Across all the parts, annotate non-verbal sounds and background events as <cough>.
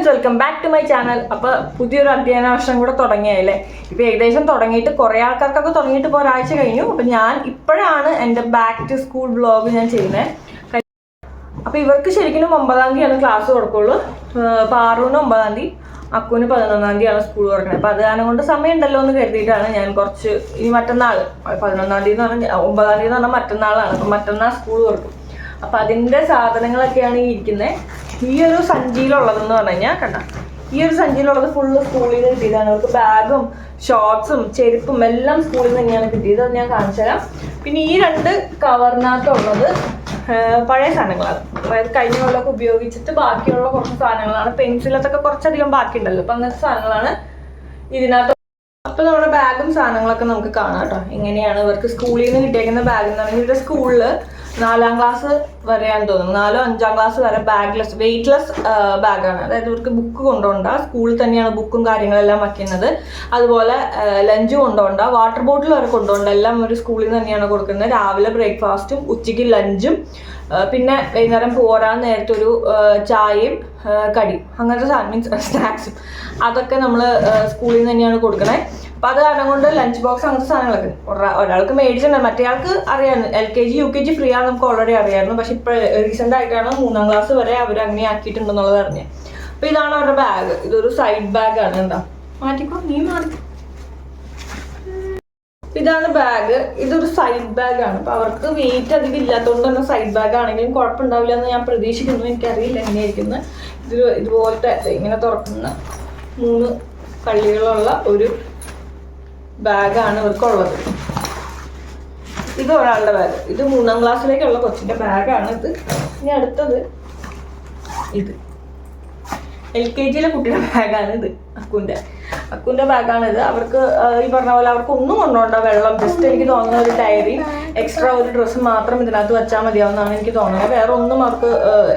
Friends welcome back to my channel അപ്പോൾ പുതിയൊരു അധ്യയന വർഷം കൂടെ തുടങ്ങിയല്ലേ ഇപ്പോൾ ഏകദേശം തുടങ്ങിയിട്ട് കുറേ ആൾക്കാർക്കൊക്കെ തുടങ്ങിയിട്ട് ഇപ്പോൾ ഒരാഴ്ച കഴിഞ്ഞു. അപ്പോൾ ഞാൻ ഇപ്പോഴാണ് എന്റെ ബാക്ക് ടു സ്കൂൾ ബ്ലോഗ് ഞാൻ ചെയ്യുന്നത് അപ്പോൾ ഇവർക്ക് ശരിക്കും ഒമ്പതാം തീയതിയാണ് ക്ലാസ് കൊടുക്കുള്ളൂ. പാറൂന് ഒമ്പതാം തീയതി അക്കുവിന് പതിനൊന്നാം തീയതിയാണ് സ്കൂൾ തുറക്കുന്നത് അപ്പോൾ അത് കാരണം കൊണ്ട് സമയം ഉണ്ടല്ലോ എന്ന് കരുതിയിട്ടാണ് ഞാൻ കുറച്ച് ഈ മറ്റന്നാൾ പതിനൊന്നാം തീയതി എന്ന് പറഞ്ഞാൽ ഒമ്പതാം തീയതി എന്ന് പറഞ്ഞാൽ മറ്റന്നാളാണ്. അപ്പോൾ മറ്റന്നാൾ സ്കൂൾ തുറക്കും. അപ്പോൾ അതിന്റെ സാധനങ്ങളൊക്കെയാണ് ഈ ഇരിക്കുന്നത് ഈ ഒരു സഞ്ചിയിലുള്ളതെന്ന് പറഞ്ഞു കഴിഞ്ഞാൽ കണ്ട. ഈ ഒരു സഞ്ചിയിലുള്ളത് ഫുള്ള് സ്കൂളിൽ നിന്ന് കിട്ടിയതാണ്. അവർക്ക് ബാഗും ഷോർട്സും ചെരുപ്പും എല്ലാം സ്കൂളിൽ നിന്ന് തന്നെയാണ് കിട്ടിയത്. അത് ഞാൻ കാണിച്ചു തരാം. പിന്നെ ഈ രണ്ട് കവറിനകത്തുള്ളത് പഴയ സാധനങ്ങളാണ്. അതായത് കഴിഞ്ഞ കൊല്ലമൊക്കെ ഉപയോഗിച്ചിട്ട് ബാക്കിയുള്ള കുറച്ച് സാധനങ്ങളാണ്. പെൻസിലത്തൊക്കെ കുറച്ചധികം ബാക്കിയുണ്ടല്ലോ. അപ്പം അങ്ങനത്തെ സാധനങ്ങളാണ് ഇതിനകത്ത്. അപ്പൊ നമ്മുടെ ബാഗും സാധനങ്ങളൊക്കെ നമുക്ക് കാണാം കേട്ടോ. എങ്ങനെയാണ് ഇവർക്ക് സ്കൂളിൽ നിന്ന് കിട്ടിയേക്കുന്ന ബാഗ് എന്ന് പറഞ്ഞാൽ ഇവരുടെ സ്കൂളിൽ നാലാം ക്ലാസ് വരെയാന്ന് തോന്നുന്നു. നാലോ അഞ്ചാം ക്ലാസ് വരെ ബാഗ്ലെസ് വെയിറ്റ്ലെസ് ബാഗാണ് അതായത് ഇവർക്ക് ബുക്ക് കൊണ്ടുപോകണ്ട സ്കൂളിൽ തന്നെയാണ് ബുക്കും കാര്യങ്ങളെല്ലാം വയ്ക്കുന്നത്. അതുപോലെ ലഞ്ച് കൊണ്ടുപോകണ്ട വാട്ടർ ബോട്ടിൽ വരെ കൊണ്ടുപോകണ്ട എല്ലാം ഒരു സ്കൂളിൽ തന്നെയാണ് കൊടുക്കുന്നത്. രാവിലെ ബ്രേക്ക്ഫാസ്റ്റും ഉച്ചയ്ക്ക് ലഞ്ചും പിന്നെ വൈകുന്നേരം പോരാൻ നേരത്തെ ഒരു ചായയും കടിയും. അങ്ങനത്തെ മീൻസ് സ്നാക്സും അതൊക്കെ നമ്മൾ സ്കൂളിൽ നിന്ന് തന്നെയാണ് കൊടുക്കണേ. അപ്പം അത് കാരണം കൊണ്ട് ലഞ്ച് ബോക്സ് അങ്ങനത്തെ സാധനങ്ങളൊക്കെ. ഒരാ- ഒരാൾക്ക് മേടിച്ചിട്ടുണ്ട്. മറ്റേയാൾക്ക് അറിയാമായിരുന്നു. L K G U K G free ആണ് നമുക്ക് ഓൾറെഡി അറിയാമായിരുന്നു. പക്ഷെ ഇപ്പോൾ റീസെന്റ് ആയിട്ടാണ് മൂന്നാം ക്ലാസ് വരെ അവർ അങ്ങനെ ആക്കിയിട്ടുണ്ടെന്നുള്ളത് അറിഞ്ഞത്. അപ്പോൾ ഇതാണ് അവരുടെ ബാഗ് ഇതൊരു സൈഡ് ബാഗാണ് എന്താ? മാറ്റിക്കോ. നീ മാറ്റി ഇതാണ് ബാഗ് ഇതൊരു സൈഡ് ബാഗ് ആണ്. അപ്പൊ അവർക്ക് വെയിറ്റ് അധികം ഇല്ലാത്തതുകൊണ്ട് തന്നെ സൈഡ് ബാഗ് ആണെങ്കിലും കുഴപ്പമുണ്ടാവില്ല എന്ന് ഞാൻ പ്രതീക്ഷിക്കുന്നു. എനിക്കറിയില്ല എങ്ങനെയായിരിക്കുന്നത് ഇത് ഇതുപോലത്തെ ഇങ്ങനെ തുറക്കുന്ന മൂന്ന് കള്ളികളുള്ള ഒരു ബാഗാണ് ഇവർക്കുള്ളത് ഇത് ഒരാളുടെ ബാഗ് ഇത് മൂന്നാം ക്ലാസ്സിലേക്കുള്ള കൊച്ചിന്റെ ബാഗാണ് ഇത്. ഇനി അടുത്തത് ഇത്. എൽ കെ ജിയിലെ കുട്ടിയുടെ ബാഗാണ് ഇത് അക്കുന്റെ. അക്കുന്റെ ബാഗാണ് ഇത് അവർക്ക് ഈ പറഞ്ഞ പോലെ അവർക്ക് ഒന്നും കൊണ്ടുപോകണ്ട വെള്ളം. ജസ്റ്റ് എനിക്ക് തോന്നുന്ന ഒരു ഡയറി എക്സ്ട്രാ ഒരു ഡ്രസ്സ് മാത്രം ഇതിനകത്ത് വെച്ചാൽ മതിയാവുന്നതാണ് എനിക്ക് തോന്നുന്നത്. വേറെ ഒന്നും അവർക്ക്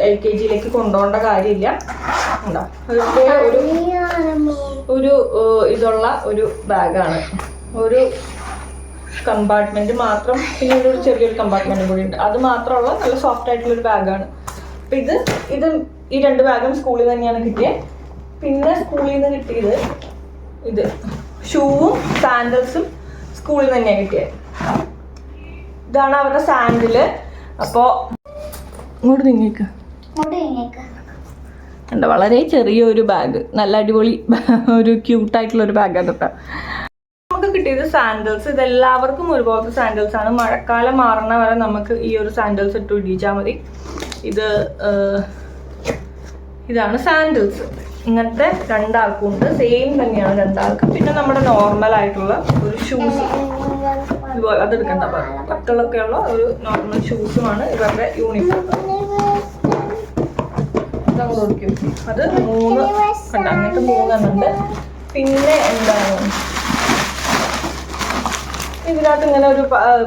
എൽ കെ ജിയിലേക്ക് കൊണ്ടുപോകേണ്ട കാര്യമില്ല. ഉണ്ടോ? ഒരു ഇതുള്ള ഒരു ബാഗാണ് ഒരു കമ്പാർട്ട്മെന്റ് മാത്രം പിന്നെ ഒരു ചെറിയൊരു കമ്പാർട്ട്മെന്റും കൂടി ഉണ്ട്. അത് മാത്രമുള്ള നല്ല സോഫ്റ്റ് ആയിട്ടുള്ള ഒരു ബാഗാണ് അപ്പൊ ഇത് ഇത് ഈ രണ്ട് ബാഗും സ്കൂളിൽ തന്നെയാണ് കിട്ടിയത് പിന്നെ സ്കൂളിൽ നിന്ന് കിട്ടിയത് ഇത്. ഷൂവും സാൻഡൽസും സ്കൂളിൽ നിന്ന് തന്നെയാണ് കിട്ടിയത്. ഇതാണ് അവരുടെ സാൻഡിൽ. അപ്പോൾ ഇങ്ങോട്ട് നിങ്ങൾക്ക് കണ്ട വളരെ ചെറിയ ഒരു ബാഗ്. നല്ല അടിപൊളി <laughs> ഒരു ക്യൂട്ടായിട്ടുള്ള ഒരു ബാഗാണ് കേട്ടോ. നമുക്ക് കിട്ടിയത് സാൻഡൽസ്. ഇതെല്ലാവർക്കും ഒരുപോലത്തെ സാൻഡൽസ് ആണ്. മഴക്കാലം മാറണ വരെ നമുക്ക് ഈ ഒരു സാൻഡൽസ് ഇട്ട് ഇടിച്ചാൽ മതി. ഇത് ഇതാണ് സാൻഡിൽസ് ഇങ്ങനത്തെ രണ്ടാൾക്കും ഉണ്ട്. സെയിം തന്നെയാണ് രണ്ടാൾക്കും. പിന്നെ നമ്മുടെ നോർമൽ ആയിട്ടുള്ള ഒരു ഷൂസ് ഇതുപോലെ അതെടുക്കണ്ട പക്കളൊക്കെയുള്ള ഒരു നോർമൽ ഷൂസുമാണ് ഇവരുടെ യൂണിഫോം ഇതങ്ങോട്ട് കൊടുക്കും അത് മൂന്ന് കണ്ട. അങ്ങനത്തെ മൂന്നെണ്ണുണ്ട് പിന്നെ എന്താണ്? ഇതിനകത്ത് ഇങ്ങനെ ഒരു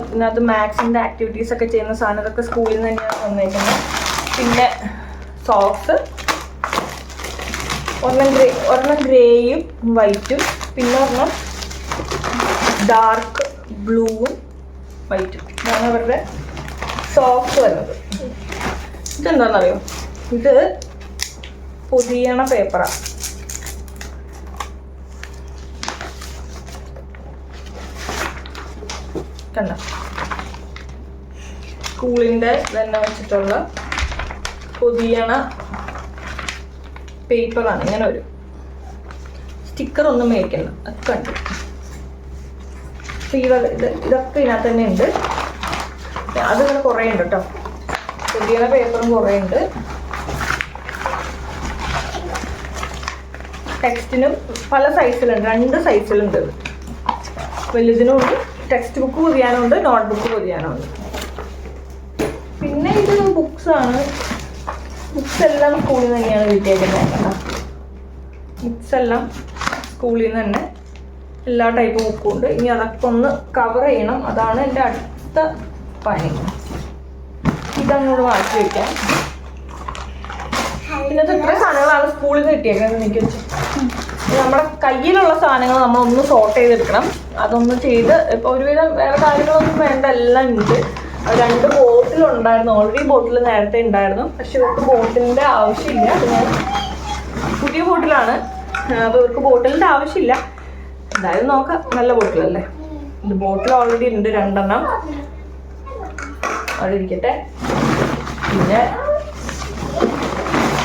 ഇതിനകത്ത് മാത്സിന്റെ ആക്ടിവിറ്റീസ് ഒക്കെ ചെയ്യുന്ന സാധനം സ്കൂളിൽ നിന്ന് തന്നെയാണ് വന്നേക്കുന്നത് പിന്നെ സോക്സ് ഒരെണ്ണം ഗ്രേ ഒരെണ്ണം ഗ്രേയും വൈറ്റും പിന്നെ ഒരെണ്ണം ഡാർക്ക് ബ്ലൂവും വൈറ്റും. ഇതാണ് അവരുടെ സോക്സ് വരുന്നത്. ഇതെന്താണെന്നറിയോ? ഇത് പൊതിയണ പേപ്പറാണ് കണ്ട? സ്കൂളിന്റെ തന്നെ വെച്ചിട്ടുള്ള പൊതിയണ പേപ്പറാണ് ഇങ്ങനെ ഒരു സ്റ്റിക്കർ ഒന്നും മേടിക്കണ്ട ഒക്കെ ഉണ്ട് ഇത് ഇതൊക്കെ ഇതിനകത്ത് തന്നെ ഉണ്ട്. അതിങ്ങനെ കുറേ ഉണ്ട് കേട്ടോ പുതിയ പേപ്പറും കുറേ ഉണ്ട് ടെക്സ്റ്റിനും പല സൈസിലുണ്ട് രണ്ട് സൈസിലുണ്ട്. ഇത് വലുതിനും ഉണ്ട് ടെക്സ്റ്റ് ബുക്ക് പൊതിയാനുണ്ട് നോട്ട് ബുക്ക് പൊതിയാനുണ്ട് പിന്നെ ഇത് ബുക്സ് ആണ് ബുക്സ് എല്ലാം സ്കൂളിൽ നിന്ന് തന്നെയാണ് കേട്ടോ ബുക്സ് എല്ലാം സ്കൂളിൽ നിന്ന് തന്നെ എല്ലാ ടൈപ്പ് ബുക്കും ഉണ്ട്. ഇനി അതൊക്കെ ഒന്ന് കവർ ചെയ്യണം. അതാണ് എന്റെ അടുത്ത പണി. ഇതങ്ങോട്ട് മാറ്റി വയ്ക്കാം പിന്നെ ഇത്ര സാധനങ്ങളാണ് സ്കൂളിൽ നിന്ന് കിട്ടിയേക്കുന്നത് എനിക്ക് വെച്ച്. നമ്മുടെ കയ്യിലുള്ള സാധനങ്ങൾ നമ്മൾ ഒന്ന് സോർട്ട് ചെയ്തെടുക്കണം. അതൊന്ന് ചെയ്ത് ഇപ്പോൾ ഒരുവിധം വേറെ കാര്യങ്ങളൊന്നും വേണ്ട എല്ലാം ഉണ്ട്. രണ്ട് ബോട്ടിൽ ഉണ്ടായിരുന്നു ഓൾറെഡി ബോട്ടിൽ നേരത്തെ ഉണ്ടായിരുന്നു. പക്ഷെ ഇവർക്ക് ബോട്ടിലിന്റെ ആവശ്യമില്ല. പുതിയ ബോട്ടിലാണ്. അപ്പോൾ ഇവർക്ക് ബോട്ടിലിന്റെ ആവശ്യമില്ല. എന്തായാലും നോക്കാം. നല്ല ബോട്ടിലല്ലേ? ബോട്ടിൽ ഓൾറെഡി ഉണ്ട് രണ്ടെണ്ണം. അവിടെ ഇരിക്കട്ടെ. പിന്നെ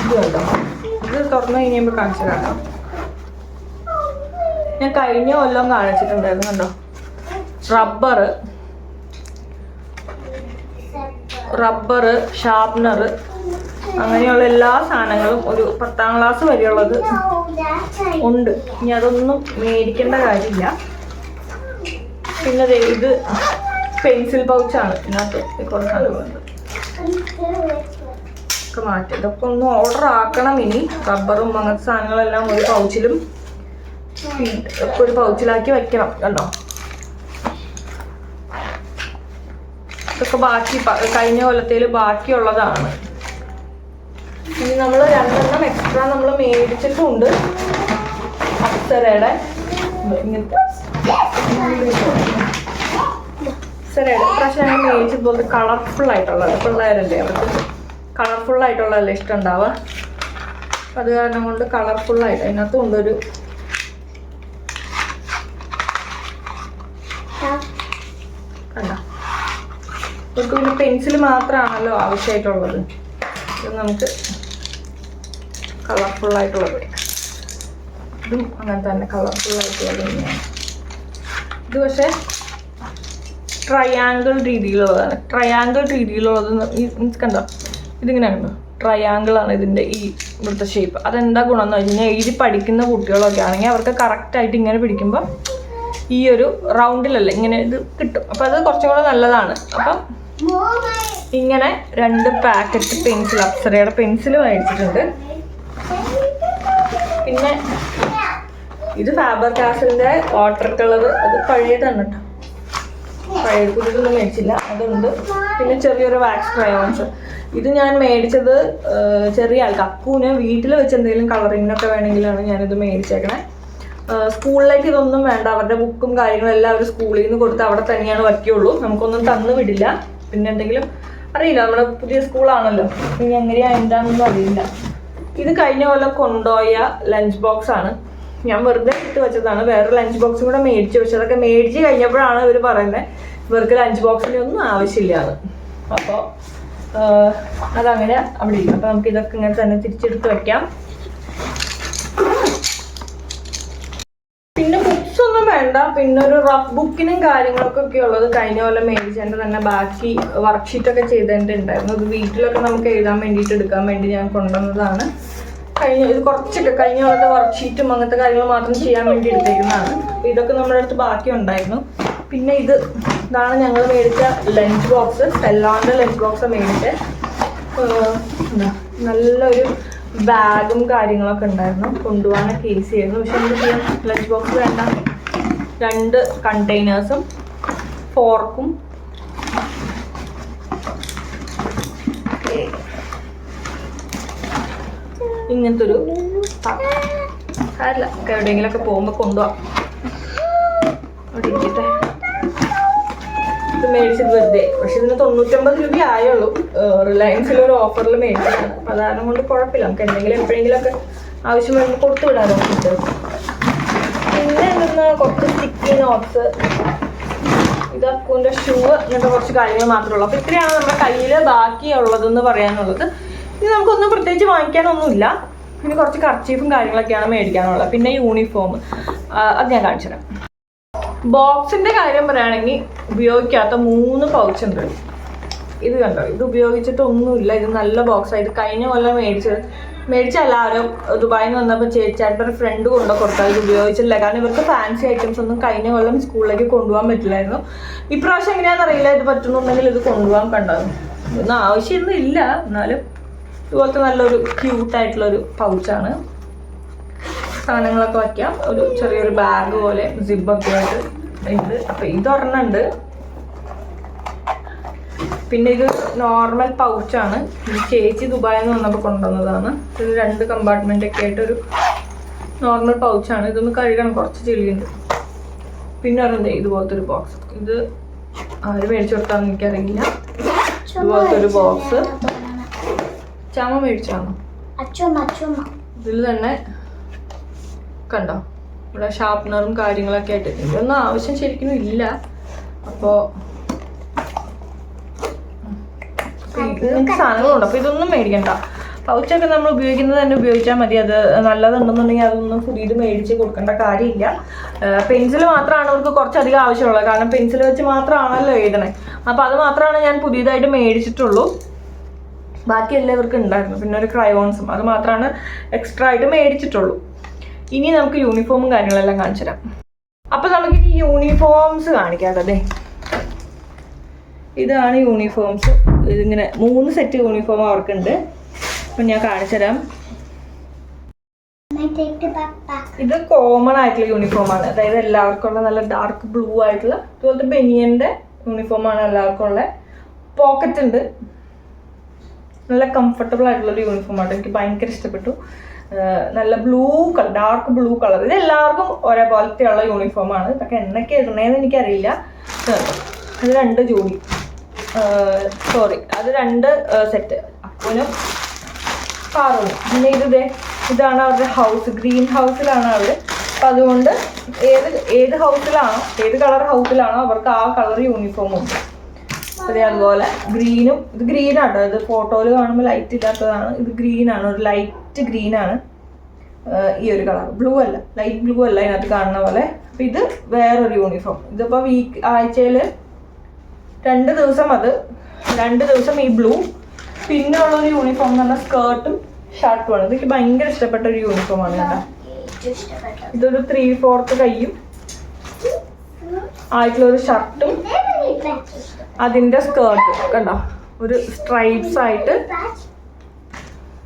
ഇത് കണ്ടോ? ഇത് തുറന്നു കഴിയുമ്പോൾ കാണിച്ചു കാണാം ഞാൻ കഴിഞ്ഞ കൊല്ലം കാണിച്ചിട്ടുണ്ടായിരുന്നു കണ്ടോ? റബ്ബർ റബ്ബർ ഷാർപ്നർ അങ്ങനെയുള്ള എല്ലാ സാധനങ്ങളും ഒരു പത്താം ക്ലാസ് വരെയുള്ളത് ഉണ്ട്. ഇനി അതൊന്നും മേടിക്കേണ്ട കാര്യമില്ല. പിന്നെ ഇത് പെൻസിൽ പൗച്ചാണ് ഇതിനകത്ത് കുറച്ച് സാധനങ്ങളുണ്ട് ഒക്കെ മാറ്റി. ഇതൊക്കെ ഒന്ന് ഓർഡർ ആക്കണം ഇനി. റബ്ബറും അങ്ങനത്തെ സാധനങ്ങളെല്ലാം ഒരു പൗച്ചിലും. ഒക്കെ ഒരു പൗച്ചിലാക്കി വെക്കണം. കണ്ടോ? ഇതൊക്കെ ബാക്കി കഴിഞ്ഞ കൊല്ലത്തേൽ ബാക്കിയുള്ളതാണ്. ഇനി നമ്മൾ രണ്ടെണ്ണം എക്സ്ട്രാ നമ്മൾ മേടിച്ചിട്ടുണ്ട്. അപ്സരയുടെ ഇങ്ങനത്തെ അപ്സരയുടെ പ്രാവശ്യം മേടിച്ചു മേടിച്ചതുപോലെ കളർഫുൾ ആയിട്ടുള്ളത് പിള്ളേരല്ലേ അവർക്ക്? കളർഫുൾ ആയിട്ടുള്ളതല്ലേ ഇഷ്ടം ഉണ്ടാവുക? അത് കാരണം കൊണ്ട് ആയിട്ട് അതിനകത്തും ഉണ്ടൊരു കണ്ട ഇവർക്ക് പിന്നെ പെൻസിൽ മാത്രമാണല്ലോ ആവശ്യമായിട്ടുള്ളത്. ഇത് നമുക്ക് കളർഫുൾ ആയിട്ടുള്ളത് ഇതും അങ്ങനെ തന്നെ കളർഫുൾ ആയിട്ടുള്ളത് തന്നെയാണ്. ഇത് പക്ഷേ ട്രയാങ്കിൾ രീതിയിലുള്ളതാണ്. ട്രയാങ്കിൾ രീതിയിലുള്ളത് മീൻസ് കണ്ടോ? ഇതിങ്ങനെ കണ്ടോ? ട്രയാങ്കിൾ ആണ് ഇതിന്റെ ഈ ഇവിടുത്തെ ഷേപ്പ് അതെന്താ ഗുണമെന്ന് വെച്ചാൽ എഴുതി പഠിക്കുന്ന കുട്ടികളൊക്കെ ആണെങ്കിൽ അവർക്ക് കറക്റ്റായിട്ട് ഇങ്ങനെ പിടിക്കുമ്പോൾ ഈ ഒരു റൗണ്ടിലല്ല ഇങ്ങനെ ഇത് കിട്ടും. അപ്പം അത് കുറച്ചും കൂടെ നല്ലതാണ്. അപ്പം ഇങ്ങനെ രണ്ട് പാക്കറ്റ് പെൻസിൽ അപ്സരയുടെ പെൻസിൽ മേടിച്ചിട്ടുണ്ട്. പിന്നെ ഇത് ഫാബർ കാസലിന്റെ വാട്ടർ കളർ അത് പഴയതാണ് കേട്ടോ. പഴയ പുതിയതൊന്നും മേടിച്ചില്ല. അതുണ്ട്. പിന്നെ ചെറിയൊരു വാക്സ് ക്രയോൺസ് ഇത് ഞാൻ മേടിച്ചത് ചെറിയ ആൾക്ക്. അക്കൂന് വീട്ടിൽ വെച്ച് എന്തെങ്കിലും കളറിങ്ങിനൊക്കെ വേണമെങ്കിലാണ് ഞാനിത് മേടിച്ചേക്കണേ. സ്കൂളിലേക്ക് ഇതൊന്നും വേണ്ട. അവരുടെ ബുക്കും കാര്യങ്ങളും എല്ലാം അവർ സ്കൂളിൽ നിന്ന് കൊടുത്ത് അവിടെ തന്നെയാണ് വയ്ക്കുള്ളൂ നമുക്കൊന്നും തന്നു വിടില്ല. പിന്നെ എന്തെങ്കിലും അറിയില്ല. നമ്മുടെ പുതിയ സ്കൂളാണല്ലോ ഇനി എങ്ങനെയാ എന്താണെന്നൊന്നും അറിയില്ല. ഇത് കഴിഞ്ഞ പോലെ കൊണ്ടുപോയ ലഞ്ച് ബോക്സ് ആണ്. ഞാൻ വെറുതെ ഇട്ട് വെച്ചതാണ്. വേറെ ലഞ്ച് ബോക്സും കൂടെ മേടിച്ചു. പക്ഷെ അതൊക്കെ മേടിച്ച് കഴിഞ്ഞപ്പോഴാണ് ഇവർ പറയുന്നത് ഇവർക്ക് ലഞ്ച് ബോക്സിന്റെ ഒന്നും ആവശ്യമില്ല അത് അപ്പോൾ അതങ്ങനെ അവിടെ ഇല്ല അപ്പോൾ നമുക്ക് ഇതൊക്കെ ഇങ്ങനെ തന്നെ തിരിച്ചെടുത്ത് വെക്കാം. ബുക്സ് ഒന്നും വേണ്ട. പിന്നെ ഒരു റഫ് ബുക്കിനും കാര്യങ്ങളൊക്കെ ഒക്കെ ഉള്ളത് കഴിഞ്ഞ പോലെ മേടിച്ചതിന്റെ തന്നെ ബാക്കി വർക്ക്ഷീറ്റ് ഒക്കെ ചെയ്തതിന്റെ ഉണ്ടായിരുന്നു അത് വീട്ടിലൊക്കെ നമുക്ക് എഴുതാൻ വേണ്ടിയിട്ട് എടുക്കാൻ വേണ്ടി ഞാൻ കൊണ്ടുവന്നതാണ്. കഴിഞ്ഞ ഇത് കുറച്ചൊക്കെ കഴിഞ്ഞ പോലത്തെ വർക്ക്ഷീറ്റും അങ്ങനത്തെ കാര്യങ്ങൾ മാത്രം ചെയ്യാൻ വേണ്ടി എടുത്തേക്കുന്നതാണ്. ഇതൊക്കെ നമ്മുടെ അടുത്ത് ബാക്കി ഉണ്ടായിരുന്നു. പിന്നെ ഇത് ഇതാണ് ഞങ്ങൾ മേടിച്ച ലഞ്ച് ബോക്സ് എല്ലാവരുടെ ലഞ്ച് ബോക്സ് മേടിച്ച് നല്ലൊരു ബാഗും കാര്യങ്ങളൊക്കെ ഉണ്ടായിരുന്നു. കൊണ്ടുപോകാനൊക്കെ ഈസി ആയിരുന്നു. പക്ഷെ എന്ത് ചെയ്യാം? ലഞ്ച് ബോക്സ് വേണ്ട. രണ്ട് കണ്ടെയ്നേഴ്സും ഫോർക്കും ഇങ്ങനത്തെ ഒരു നമുക്ക് എവിടെയെങ്കിലുമൊക്കെ പോകുമ്പോൾ കൊണ്ടുപോവാം. അവിടെ ഇരിക്കട്ടെ. ഇത് മേടിച്ചത് വെറുതെ. പക്ഷെ ഇതിന് തൊണ്ണൂറ്റൊമ്പത് രൂപ ആയുള്ളൂ. റിലയൻസിൽ ഒരു ഓഫറിൽ മേടിച്ചതാണ് അപ്പം അതാരണം കൊണ്ട് കുഴപ്പമില്ല. നമുക്ക് എന്തെങ്കിലും എപ്പോഴെങ്കിലും ഒക്കെ ആവശ്യം വരുമ്പോൾ കൊടുത്തു നമുക്ക് പിന്നെ കുറച്ച് സ്റ്റിക്കി നോട്ട്സ് ഇത് അക്കൂന്റെ ഷൂ ഇങ്ങനത്തെ കുറച്ച് കാര്യങ്ങൾ മാത്രമേ ഉള്ളൂ. അപ്പോൾ ഇത്രയാണ് നമ്മുടെ കയ്യിൽ ബാക്കിയുള്ളതെന്ന് പറയാനുള്ളത്. ഇത് നമുക്കൊന്നും പ്രത്യേകിച്ച് വാങ്ങിക്കാനൊന്നുമില്ല. പിന്നെ കുറച്ച് കർച്ചീഫും കാര്യങ്ങളൊക്കെയാണ് മേടിക്കാനുള്ളത്. പിന്നെ യൂണിഫോം അത് ഞാൻ കാണിച്ചു തരാം ബോക്സിന്റെ കാര്യം പറയുകയാണെങ്കിൽ ഉപയോഗിക്കാത്ത മൂന്ന് പൗച്ച് ഉണ്ട്. ഇത് കണ്ടോ? ഇത് ഉപയോഗിച്ചിട്ട് ഒന്നുമില്ല ഇത് നല്ല ബോക്സാണ് ഇത് കഴിഞ്ഞ കൊല്ലം മേടിച്ചത്. മേടിച്ചല്ല എല്ലാവരും ദുബായിൽ നിന്ന് വന്നപ്പോൾ ചേച്ചിയായിട്ട് ഒരു ഫ്രണ്ട് കൊണ്ടു കൊടുത്താൽ ഇത് ഉപയോഗിച്ചില്ല കാരണം ഇവർക്ക് ഫാൻസി ഐറ്റംസ് ഒന്നും കഴിഞ്ഞ കൊല്ലം സ്കൂളിലേക്ക് കൊണ്ടുപോകാൻ പറ്റില്ലായിരുന്നു. ഇപ്രാവശ്യം എങ്ങനെയാണെന്ന് അറിയില്ല. ഇത് പറ്റുന്നുണ്ടെങ്കിൽ ഇത് കൊണ്ടുപോകാൻ കണ്ടത്. ഒന്നും ആവശ്യമൊന്നും ഇല്ല. എന്നാലും ഇതുപോലത്തെ നല്ലൊരു ക്യൂട്ടായിട്ടുള്ളൊരു പൗച്ചാണ് സാധനങ്ങളൊക്കെ വയ്ക്കാം. ഒരു ചെറിയൊരു ബാഗ് പോലെ സിബൊക്കെ ആയിട്ട് ഉണ്ട്. ഇത് ഇതൊരെണ്ണുണ്ട് പിന്നെ ഇത് നോർമൽ പൗച്ചാണ് ഇത് ചേച്ചി ദുബായിൽ നിന്ന് വന്നപ്പോൾ കൊണ്ടുവന്നതാണ്. ഇത് രണ്ട് കമ്പാർട്ട്മെന്റ് ഒക്കെ ആയിട്ടൊരു നോർമൽ പൗച്ചാണ് ഇതൊന്ന് കഴുകണം. കുറച്ച് ചെളിയുണ്ട് പിന്നെ ഒരെണ്ണം ഇതുപോലത്തെ ഒരു ബോക്സ് ഇത് ആര് മേടിച്ചു കൊടുത്താന്ന് എനിക്കറിയില്ല. ഇതുപോലത്തെ ഒരു ബോക്സ് ചാമ മേടിച്ചാണോ? ഇതിൽ തന്നെ കണ്ടോ? ഇവിടെ ഷാർപ്പനറും കാര്യങ്ങളൊക്കെ ആയിട്ട്. ഇതൊന്നും ആവശ്യം ശരിക്കും ഇല്ല. അപ്പോൾ ഇങ്ങനത്തെ സാധനങ്ങളുണ്ട്. അപ്പോൾ ഇതൊന്നും മേടിക്കണ്ട. പൗച്ചൊക്കെ നമ്മൾ ഉപയോഗിക്കുന്നത് തന്നെ ഉപയോഗിച്ചാൽ മതി. അത് നല്ലതുണ്ടെന്നുണ്ടെങ്കിൽ അതൊന്നും പുതിയത് മേടിച്ച് കൊടുക്കേണ്ട കാര്യമില്ല. പെൻസിൽ മാത്രമാണ് അവർക്ക് കുറച്ചധികം ആവശ്യമുള്ളത്. കാരണം പെൻസിൽ വെച്ച് മാത്രമാണല്ലോ എഴുതണേ. അപ്പോൾ അത് മാത്രമാണ് ഞാൻ പുതിയതായിട്ട് മേടിച്ചിട്ടുള്ളൂ. ബാക്കി എല്ലാവർക്കും ഉണ്ടായിരുന്നു. പിന്നെ ഒരു ക്രയോൺസും അത് മാത്രമാണ് എക്സ്ട്രാ ആയിട്ട് മേടിച്ചിട്ടുള്ളൂ. ഇനി നമുക്ക് യൂണിഫോമും കാര്യങ്ങളെല്ലാം കാണിച്ചു തരാം. അപ്പോൾ നമുക്ക് ഈ യൂണിഫോംസ് കാണിക്കാം അതെ ഇതാണ് യൂണിഫോംസ് ഇതിങ്ങനെ മൂന്ന് സെറ്റ് യൂണിഫോം അവർക്കുണ്ട്. അപ്പം ഞാൻ കാണിച്ചു തരാം. ഇത് കോമൺ ആയിട്ടുള്ള യൂണിഫോം ആണ്. അതായത് എല്ലാവർക്കും ഉള്ള നല്ല ഡാർക്ക് ബ്ലൂ ആയിട്ടുള്ള ഇതുപോലത്തെ ബെനിയന്റെ യൂണിഫോം ആണ് എല്ലാവർക്കും ഉള്ള. പോക്കറ്റ് ഉണ്ട്. നല്ല കംഫർട്ടബിൾ ആയിട്ടുള്ള ഒരു യൂണിഫോം ആണ്. എനിക്ക് ഭയങ്കര ഇഷ്ടപ്പെട്ടു. നല്ല blue colour dark blue colour ഇത് എല്ലാവർക്കും ഒരേപോലത്തെ ഉള്ള യൂണിഫോം ആണ്. പക്ഷെ എന്നൊക്കെ ഇടണേന്ന് എനിക്കറിയില്ല? അത് രണ്ട് ജോഡി. സോറി അത് രണ്ട് സെറ്റ് അപ്പനും പാറുന്നു പിന്നെ ഇത് ഇതാണ് അവരുടെ ഹൗസ് ഗ്രീൻ ഹൗസിലാണ് അവർ അപ്പം അതുകൊണ്ട് ഏത് ഏത് ഹൗസിലാണോ ഏത് കളർ ഹൗസിലാണോ അവർക്ക് ആ കളർ യൂണിഫോം ഉണ്ട്. അതെ അതുപോലെ ഗ്രീനും ഇത് ഗ്രീൻ ആട്ടോ ഇത് ഫോട്ടോയിൽ കാണുമ്പോൾ ലൈറ്റ് ഇല്ലാത്തതാണ്. ഇത് ഗ്രീനാണ്. ഒരു ലൈറ്റ് ഗ്രീനാണ്. ഈ ഒരു കളർ ബ്ലൂ അല്ല. ലൈറ്റ് ബ്ലൂ അല്ല ഇതിനകത്ത് കാണുന്ന പോലെ. അപ്പം ഇത് വേറൊരു യൂണിഫോം ഇതിപ്പോൾ വീക്ക് ആഴ്ചയിൽ രണ്ട് ദിവസം അത്. രണ്ട് ദിവസം ഈ ബ്ലൂ പിന്നെ ഉള്ളൊരു യൂണിഫോം എന്ന് പറഞ്ഞാൽ സ്കേർട്ടും ഷർട്ടും ആണ്. ഇതൊക്കെ ഭയങ്കര ഇഷ്ടപ്പെട്ട ഒരു യൂണിഫോം ആണ് കേട്ടോ. ഇതൊരു ത്രീ ഫോർത്ത് കൈയും ആയിട്ടുള്ള ഷർട്ടും അതിന്റെ സ്കേർട്ട് കണ്ടോ? ഒരു സ്ട്രൈപ്സ് ആയിട്ട്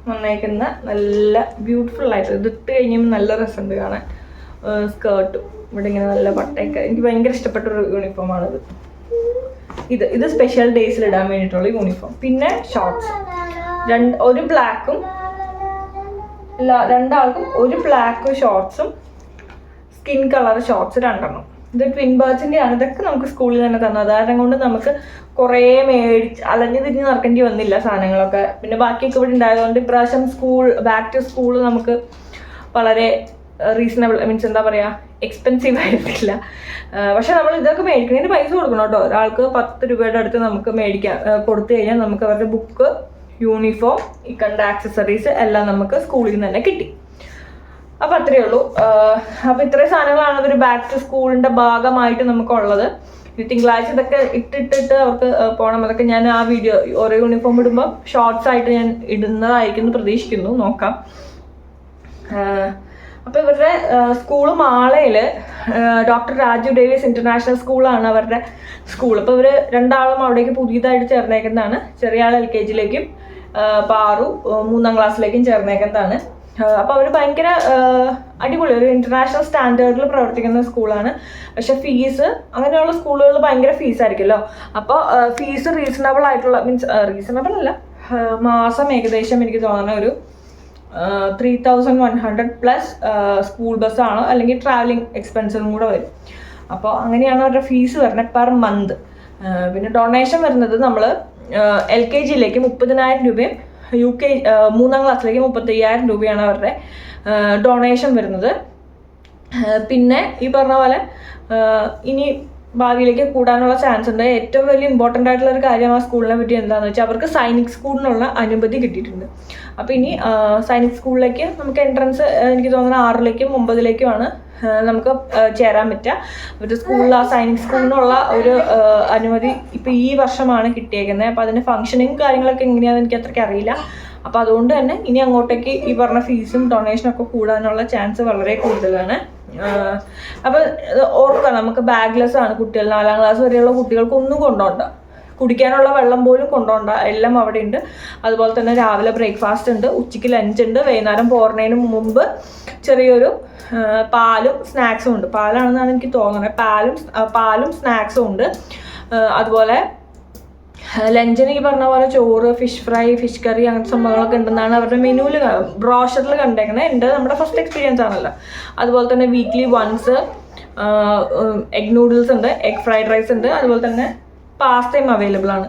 വന്നേക്കുന്ന നല്ല ബ്യൂട്ടിഫുൾ ആയിട്ട് ഇത് ഇട്ട് കഴിയുമ്പോൾ നല്ല രസമുണ്ട് കാണാൻ. സ്കേർട്ടും ഇവിടെ ഇങ്ങനെ നല്ല പട്ടയൊക്കെ. എനിക്ക് ഭയങ്കര ഇഷ്ടപ്പെട്ട ഒരു യൂണിഫോമാണിത് ഇത് ഇത് സ്പെഷ്യൽ ഡേയ്സിൽ ഇടാൻ വേണ്ടിയിട്ടുള്ള യൂണിഫോം പിന്നെ ഷോർട്ട്സ് രണ്ട് ഒരു ബ്ലാക്കും രണ്ടാൾക്കും ഒരു ബ്ലാക്ക് ഷോർട്ട്സും സ്കിൻ കളർ ഷോർട്ട്സ് രണ്ടെണ്ണം. ഇത് ട്വിൻ ബാച്ചിന്റെ ആണ് ഇതൊക്കെ നമുക്ക് സ്കൂളിൽ തന്നെ തന്നത് കാരണം കൊണ്ട് നമുക്ക് കുറേ മേടിച്ച് അലഞ്ഞു തിരിഞ്ഞ് നടക്കേണ്ടി വന്നില്ല സാധനങ്ങളൊക്കെ. പിന്നെ ബാക്കിയൊക്കെ ഇവിടെ ഉണ്ടായതുകൊണ്ട് ഇപ്രാവശ്യം സ്കൂൾ ബാക്ക് ടു സ്കൂൾ നമുക്ക് വളരെ റീസണബിൾ മീൻസ് എന്താ പറയുക എക്സ്പെൻസീവ് ആയിരുന്നില്ല. പക്ഷെ നമ്മൾ ഇതൊക്കെ മേടിക്കുന്നതിന് പൈസ കൊടുക്കണം കേട്ടോ. ഒരാൾക്ക് പത്ത് രൂപയുടെ അടുത്ത് നമുക്ക് മേടിക്കാം. കൊടുത്തു കഴിഞ്ഞാൽ നമുക്ക് അവരുടെ ബുക്ക് യൂണിഫോം ഈ കണ്ട ആക്സസറീസ് എല്ലാം നമുക്ക് സ്കൂളിൽ നിന്ന് തന്നെ കിട്ടി. അപ്പൊ അത്രയേ ഉള്ളൂ. അപ്പൊ ഇത്രയും സാധനങ്ങളാണ് ഒരു ബാക്ക് ടു സ്കൂളിന്റെ ഭാഗമായിട്ട് നമുക്കുള്ളത്. തിങ്കളാഴ്ച ഇതൊക്കെ ഇട്ടിട്ടിട്ട് അവർക്ക് പോകണം അതൊക്കെ ഞാൻ ആ വീഡിയോ ഓരോ യൂണിഫോം ഇടുമ്പോൾ ഷോർട്സ് ആയിട്ട് ഞാൻ ഇടുന്നതായിരിക്കും പ്രതീക്ഷിക്കുന്നു. നോക്കാം. അപ്പൊ ഇവരുടെ സ്കൂൾ മാളയിൽ ഡോക്ടർ രാജു ഡേവിസ് ഇന്റർനാഷണൽ സ്കൂളാണ് അവരുടെ സ്കൂൾ അപ്പൊ ഇവർ രണ്ടാളും അവിടേക്ക് പുതിയതായിട്ട് ചേർന്നേക്കുന്നതാണ്. ചെറിയ ആൾ എൽ കെ ജിയിലേക്കും പാറു മൂന്നാം ക്ലാസ്സിലേക്കും ചേർന്നേക്കുന്നതാണ്. ആഹ് അപ്പൊ അവർ ഭയങ്കര അടിപൊളി ഒരു ഇന്റർനാഷണൽ സ്റ്റാൻഡേർഡിൽ പ്രവർത്തിക്കുന്ന സ്കൂളാണ് പക്ഷെ ഫീസ് അങ്ങനെയുള്ള സ്കൂളുകൾ ഭയങ്കര ഫീസ് ആയിരിക്കുമല്ലോ. അപ്പോൾ ഫീസ് റീസണബിൾ ആയിട്ടുള്ള മീൻസ് റീസണബിൾ അല്ല. മാസം ഏകദേശം എനിക്ക് തോന്നുന്ന ഒരു three thousand one hundred plus school ബസ്സാണോ അല്ലെങ്കിൽ ട്രാവലിംഗ് എക്സ്പെൻസും കൂടെ വരും. അപ്പോൾ അങ്ങനെയാണ് അവരുടെ ഫീസ് വരുന്നത് പെർ മന്ത് പിന്നെ ഡൊണേഷൻ വരുന്നത് നമ്മൾ എൽ കെ ജിയിലേക്ക് മുപ്പതിനായിരം രൂപയും യു കെ മൂന്നാം ക്ലാസ്സിലേക്ക് മുപ്പത്തയ്യായിരം രൂപയാണ് അവരുടെ ഡൊണേഷൻ വരുന്നത്. പിന്നെ ഈ പറഞ്ഞ പോലെ ഇനി ഭാവിയിലേക്ക് കൂടാനുള്ള ചാൻസ് ഉണ്ട്. ഏറ്റവും വലിയ ഇമ്പോർട്ടന്റ് ആയിട്ടുള്ള ഒരു കാര്യം ആ സ്കൂളിനെ പറ്റി എന്താണെന്ന് വെച്ചാൽ അവർക്ക് സൈനിക് സ്കൂളിനുള്ള അനുമതി കിട്ടിയിട്ടുണ്ട്. അപ്പോൾ ഇനി സൈനിക് സ്കൂളിലേക്ക് നമുക്ക് എൻട്രൻസ് എനിക്ക് തോന്നുന്നു ആറിലേക്കും ഒമ്പതിലേക്കുമാണ് നമുക്ക് ചേരാൻ പറ്റുക. ഒരു സ്കൂളിൽ ആ സൈനിക് സ്കൂളിനുള്ള ഒരു അനുമതി ഇപ്പോൾ ഈ വർഷമാണ് കിട്ടിയേക്കുന്നത്. അപ്പോൾ അതിന്റെ ഫംഗ്ഷനും കാര്യങ്ങളൊക്കെ എങ്ങനെയാണെന്ന് എനിക്ക് അത്രയ്ക്ക് അറിയില്ല. അപ്പോൾ അതുകൊണ്ട് തന്നെ ഇനി അങ്ങോട്ടേക്ക് ഈ പറഞ്ഞ ഫീസും ഡൊണേഷനും ഒക്കെ കൂടാനുള്ള ചാൻസ് വളരെ കൂടുതലാണ്. അപ്പം ഓർക്കുക നമുക്ക് ബാഗ്ലെസ് ആണ് കുട്ടികൾ. നാലാം ക്ലാസ് വരെയുള്ള കുട്ടികൾക്ക് ഒന്നും കുടിക്കാനുള്ള വെള്ളം പോലും കൊണ്ടുപോകണ്ട എല്ലാം അവിടെ ഉണ്ട് അതുപോലെ തന്നെ രാവിലെ ബ്രേക്ക്ഫാസ്റ്റ് ഉണ്ട് ഉച്ചയ്ക്ക് ലഞ്ച് ഉണ്ട് വൈകുന്നേരം പോരണതിന് മുമ്പ് ചെറിയൊരു പാലും സ്നാക്സും ഉണ്ട്. പാലാണെന്നാണ് എനിക്ക് തോന്നുന്നത്. പാലും പാലും സ്നാക്സും ഉണ്ട്. അതുപോലെ ലഞ്ചിന് ഈ പറഞ്ഞ പോലെ ചോറ് ഫിഷ് ഫ്രൈ ഫിഷ് കറി അങ്ങനത്തെ സംഭവങ്ങളൊക്കെ ഉണ്ടെന്നാണ് അവരുടെ മെനുവിൽ ബ്രോഷറിൽ കണ്ടേക്കുന്നത്. എന്റെ നമ്മുടെ ഫസ്റ്റ് എക്സ്പീരിയൻസ് ആണല്ലോ. അതുപോലെ തന്നെ വീക്ക്ലി വൺസ് എഗ് നൂഡിൽസ് ഉണ്ട് എഗ് ഫ്രൈഡ് റൈസ് ഉണ്ട്. അതുപോലെ തന്നെ പാസ്തയും അവൈലബിൾ ആണ്.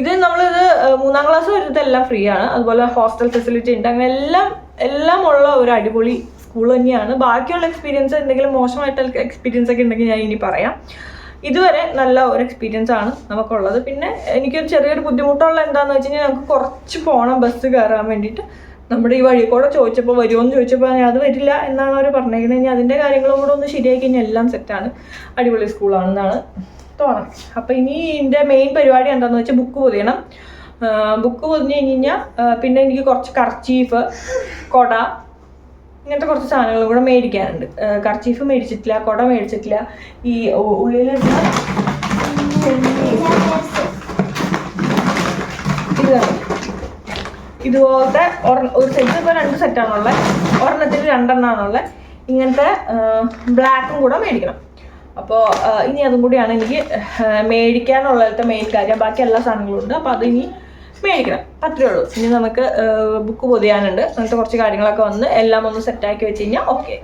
ഇത് നമ്മളിത് മൂന്നാം ക്ലാസ് വരുന്നത് എല്ലാം ഫ്രീ ആണ്. അതുപോലെ ഹോസ്റ്റൽ ഫെസിലിറ്റി ഉണ്ട്. അങ്ങനെ എല്ലാം എല്ലാം ഉള്ള ഒരു അടിപൊളി സ്കൂൾ തന്നെയാണ്. ബാക്കിയുള്ള എക്സ്പീരിയൻസ് എന്തെങ്കിലും മോശമായിട്ടുള്ള എക്സ്പീരിയൻസ് ഒക്കെ ഉണ്ടെങ്കിൽ ഞാൻ ഇനി പറയാം. ഇതുവരെ നല്ല ഒരു എക്സ്പീരിയൻസ് ആണ് നമുക്കുള്ളത്. പിന്നെ എനിക്കൊരു ചെറിയൊരു ബുദ്ധിമുട്ടുള്ള എന്താണെന്ന് വെച്ച് കഴിഞ്ഞാൽ നമുക്ക് കുറച്ച് പോകണം ബസ് കയറാൻ വേണ്ടിയിട്ട്. നമ്മുടെ ഈ വഴി കൂടെ ചോദിച്ചപ്പോൾ വരുമോ എന്ന് ചോദിച്ചപ്പോൾ ഞാൻ അത് വരില്ല എന്നാണ് അവർ പറഞ്ഞേക്കുന്നത്. ഇനി അതിന്റെ കാര്യങ്ങളും കൂടെ ഒന്ന് ശരിയാക്കി കഴിഞ്ഞാൽ എല്ലാം സെറ്റാണ് അടിപൊളി സ്കൂളാണെന്നാണ് തോന്നുന്നത് അപ്പോൾ ഇനി എന്റെ മെയിൻ പരിപാടി എന്താണെന്ന് വെച്ചാൽ ബുക്ക് പൊതിയണം. ബുക്ക് പൊതിഞ്ഞ് കഴിഞ്ഞ് കഴിഞ്ഞാൽ പിന്നെ എനിക്ക് കുറച്ച് കർച്ചീഫ് കൊട ഇങ്ങനത്തെ കുറച്ച് സാധനങ്ങൾ കൂടെ മേടിക്കാനുണ്ട്. കർച്ചീഫ് മേടിച്ചിട്ടില്ല കൊട മേടിച്ചിട്ടില്ല. ഈ ഉള്ളിലുള്ള? ഇതുപോലത്തെ ഒരെ- സെറ്റ് ഇപ്പോൾ രണ്ട് സെറ്റാണുള്ളത് ഒരെണ്ണത്തിൽ രണ്ടെണ്ണമാണുള്ളത് ഇങ്ങനത്തെ ബ്ലാക്കും കൂടെ മേടിക്കണം. അപ്പോൾ ഇനി അതും കൂടിയാണ് എനിക്ക് മേടിക്കാനുള്ളത് മെയിൻ കാര്യം. ബാക്കി എല്ലാ സാധനങ്ങളും ഉണ്ട്. അപ്പോൾ അതിനി മേടിക്കണം. അത്രേ ഉള്ളൂ. ഇനി നമുക്ക് ബുക്ക് പൊതിയാനുണ്ട്. അങ്ങനത്തെ കുറച്ച് കാര്യങ്ങളൊക്കെ വന്ന് എല്ലാം ഒന്ന് സെറ്റാക്കി വെച്ച് കഴിഞ്ഞാൽ ഓക്കെ